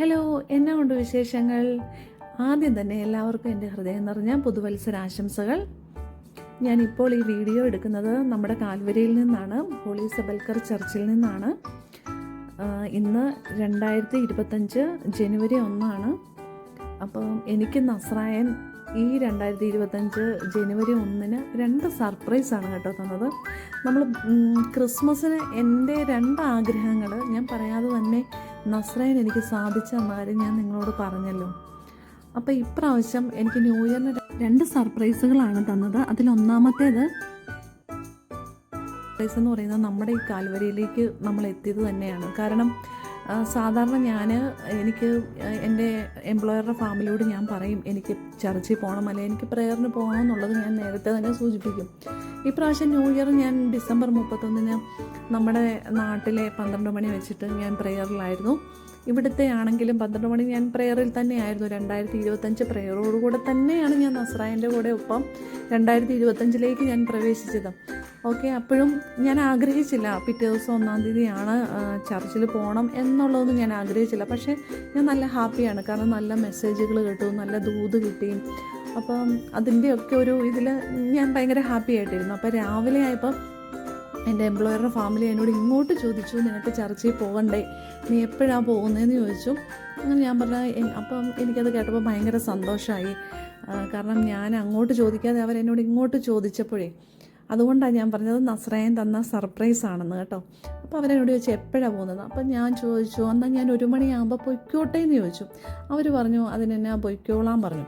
Hello എന്നാ ഉണ്ട് വിശേഷങ്ങൾ? ആദ്യം തന്നെ എല്ലാവർക്കും എന്റെ ഹൃദയം നിറഞ്ഞ പുതുവത്സര ആശംസകൾ ഞാനിപ്പോൾ ഈ വീഡിയോ എടുക്കുന്നത് നമ്മുടെ കാൽവരിയിൽ നിന്നാണ് ഹോളി സബൽക്കർ ചർച്ചിൽ നിന്നാണ്. ഇന്ന് രണ്ടായിരത്തി ഇരുപത്തഞ്ച് ജനുവരി ഒന്നാണ്. അപ്പം എനിക്ക് നസ്രായൻ ഈ രണ്ടായിരത്തി ഇരുപത്തഞ്ച് ജനുവരി ഒന്നിന് രണ്ട് സർപ്രൈസാണ് കേട്ടോ തന്നത്. നമ്മൾ ക്രിസ്മസിന് എന്റെ രണ്ട് ആഗ്രഹങ്ങൾ ഞാൻ പറയാതെ തന്നെ നസ്രായൻ എനിക്ക് സാധിച്ച കാര്യം ഞാൻ നിങ്ങളോട് പറഞ്ഞല്ലോ. അപ്പോൾ ഇപ്രാവശ്യം എനിക്ക് ന്യൂ ഇയറിന് രണ്ട് സർപ്രൈസുകളാണ് തന്നത്. അതിലൊന്നാമത്തേത് സർപ്രൈസ് എന്ന് പറയുന്നത് നമ്മുടെ ഈ കാൽവരിയിലേക്ക് നമ്മൾ എത്തിയത് തന്നെയാണ്. കാരണം സാധാരണ ഞാൻ എനിക്ക് എന്റെ എംപ്ലോയറുടെ ഫാമിലിയോട് ഞാൻ പറയും എനിക്ക് ചർച്ചിൽ പോകണം അല്ലെങ്കിൽ എനിക്ക് പ്രെയറിന് പോകണം എന്നുള്ളത് ഞാൻ നേരത്തെ തന്നെ സൂചിപ്പിക്കും. ഇപ്രാവശ്യം ന്യൂ ഇയർ ഞാൻ ഡിസംബർ മുപ്പത്തൊന്നിന് നമ്മുടെ നാട്ടിലെ പന്ത്രണ്ട് മണി വെച്ചിട്ട് ഞാൻ പ്രെയറിലായിരുന്നു. ഇവിടുത്തെ ആണെങ്കിലും പന്ത്രണ്ട് മണി ഞാൻ പ്രെയറിൽ തന്നെയായിരുന്നു. രണ്ടായിരത്തി ഇരുപത്തഞ്ച് പ്രെയറോടുകൂടെ തന്നെയാണ് ഞാൻ നസ്രായന്റെ കൂടെ ഒപ്പം രണ്ടായിരത്തി ഇരുപത്തഞ്ചിലേക്ക് ഞാൻ പ്രവേശിച്ചത്. ഓക്കെ അപ്പോഴും ഞാൻ ആഗ്രഹിച്ചില്ല പിറ്റേ ദിവസം ഒന്നാം തീയതിയാണ് ചർച്ചിൽ പോകണം എന്നുള്ളതൊന്നും ഞാൻ ആഗ്രഹിച്ചില്ല. പക്ഷേ ഞാൻ നല്ല ഹാപ്പിയാണ്. കാരണം നല്ല മെസ്സേജുകൾ കിട്ടും നല്ല ദൂത് കിട്ടി. അപ്പം അതിന്റെയൊക്കെ ഒരു ഇതിൽ ഞാൻ ഭയങ്കര ഹാപ്പി ആയിട്ടിരുന്നു. അപ്പോൾ രാവിലെ ആയപ്പം എന്റെ എംപ്ലോയറുടെ ഫാമിലി എന്നോട് ഇങ്ങോട്ട് ചോദിച്ചു നിനക്ക് ചർച്ചയിൽ പോകണ്ടേ നീ എപ്പോഴാണ് പോകുന്നതെന്ന് ചോദിച്ചു. അങ്ങനെ ഞാൻ പറഞ്ഞ അപ്പം എനിക്കത് കേട്ടപ്പോൾ ഭയങ്കര സന്തോഷമായി കാരണം ഞാൻ അങ്ങോട്ട് ചോദിക്കാതെ അവരെന്നോട് ഇങ്ങോട്ട് ചോദിച്ചപ്പോഴേ അതുകൊണ്ടാണ് ഞാൻ പറഞ്ഞത് നസ്രയൻ തന്ന സർപ്രൈസ് ആണെന്ന് കേട്ടോ. അപ്പോൾ അവരെന്നോട് ചോദിച്ചു എപ്പോഴാണ് പോകുന്നത് അപ്പം ഞാൻ ചോദിച്ചു എന്നാൽ ഞാൻ ഒരു മണിയാകുമ്പോൾ പൊയ്ക്കോട്ടെ എന്ന് ചോദിച്ചു. അവർ പറഞ്ഞു അതിനെന്നാ പൊയ്ക്കോളാൻ പറഞ്ഞു.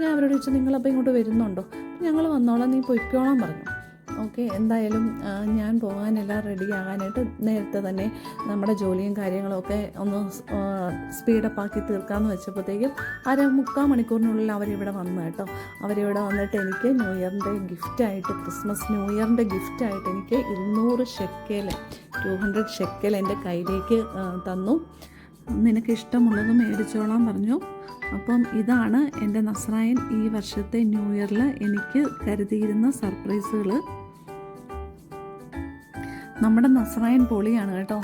ഞാൻ അവരോട് ചോദിച്ചു നിങ്ങളപ്പോൾ ഇങ്ങോട്ട് വരുന്നുണ്ടോ? ഞങ്ങൾ വന്നോളാം നീ പൊയ്ക്കോളാൻ പറഞ്ഞു. ഓക്കെ എന്തായാലും ഞാൻ പോകാനെല്ലാം റെഡി ആകാനായിട്ട് നേരത്തെ തന്നെ നമ്മുടെ ജോലിയും കാര്യങ്ങളൊക്കെ ഒന്ന് സ്പീഡപ്പ് ആക്കി തീർക്കാമെന്ന് വെച്ചപ്പോഴത്തേക്കും അര മുക്കാൽ മണിക്കൂറിനുള്ളിൽ അവരിവിടെ വന്നു കേട്ടോ. അവരിവിടെ വന്നിട്ട് എനിക്ക് ന്യൂ ഇയറിന്റെ ഗിഫ്റ്റായിട്ട് ക്രിസ്മസ് ന്യൂ ഇയറിന്റെ ഗിഫ്റ്റായിട്ട് എനിക്ക് ഇരുന്നൂറ് ഷെക്കേൽ ടു ഹൺഡ്രഡ് ഷെക്കേൽ എന്റെ കയ്യിലേക്ക് തന്നു. നിനക്ക് ഇഷ്ടമുള്ളത് മേടിച്ചോളാൻ പറഞ്ഞു. അപ്പം ഇതാണ് എന്റെ നസ്രായൻ ഈ വർഷത്തെ ന്യൂ ഇയറിൽ എനിക്ക് കരുതിയിരുന്ന സർപ്രൈസുകൾ നമ്മുടെ നസ്രായൻ പൊളിയാണ് കേട്ടോ.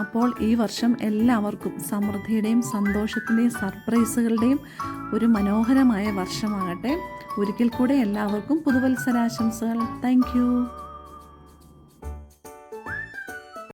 അപ്പോൾ ഈ വർഷം എല്ലാവർക്കും സമൃദ്ധിയുടെയും സന്തോഷത്തിന്റെയും സർപ്രൈസുകളുടെയും ഒരു മനോഹരമായ വർഷമാകട്ടെ. ഒരിക്കൽ കൂടെ എല്ലാവർക്കും പുതുവത്സരാശംസകൾ. താങ്ക്